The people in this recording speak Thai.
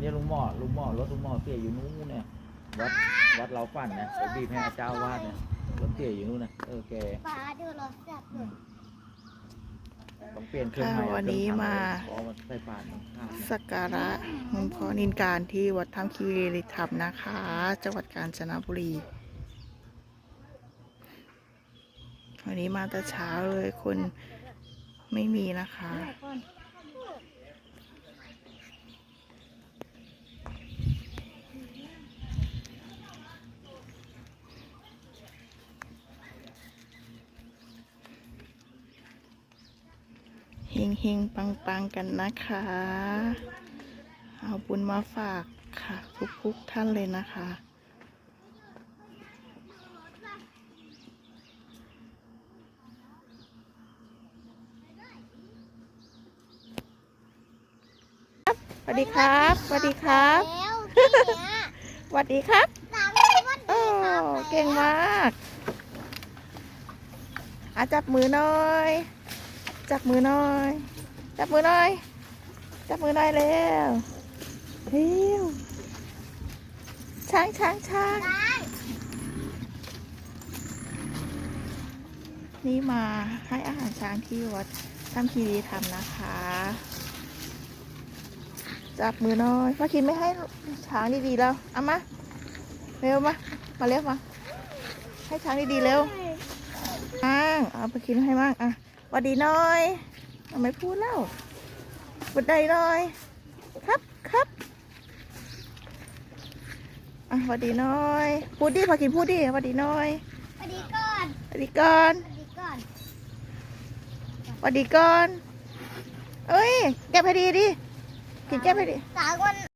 เนี่ยลุงหม้อลุงหม้อรถลุงหม้อเตี้ยอยู่นู้นเนี่ยวัดวัดเราฝันนะไปบีบให้อาเจ้าวาดเนี่ยรถเตี้ยอยู่นู้นนะเออแกป้าดูรถจับหนูต้องเปลี่ยนเครื่องใหม่ค่ะวันนี้มาเพราะมันใส่ปานมันขาดสักการะหลวงพ่อนินการที่วัดถ้ำคีรีธรรมนะคะ จังหวัดกาญจนบุรีวันนี้มาแต่เช้าเลยคนไม่มีนะคะ เฮงเฮงปังปังๆกันนะคะ เอาบุญมาฝากค่ะ ทุกๆท่านเลยนะคะ สวัสดีครับสวัสดีครับแล้วที่เนี้ยสวัสดีครับสามวันโอ้เก่งมากอาจับมือหน่อย จับมือหน่อย จับมือหน่อย จับมือหน่อยเร็วเร็วช้างช้างช้างนี่มาให้อาหารช้างที่วัดถ้ำคีรีธรรมนะคะ จับมือน่อยพ่อคิดไม่ให้ช้างดีๆแล้วเอามาเร็วมามาเร็วมาให้ช้างดีๆเร็วอ้างเอาไปกินให้มากอะ วัดดีหน่อยเอาไม่พูดแล้วหวัดดีหน่อย ครับครับอะหวัดดีหน่อย พูดดิพอกินพูดดิหวัดดีหน่อยสวัสดีก่อนหวัดดีก่อนสวัสดีก่อนหวัดดีก่อนเอ้ยแก้ให้ดีดิกินแก้ให้ดีสามวัน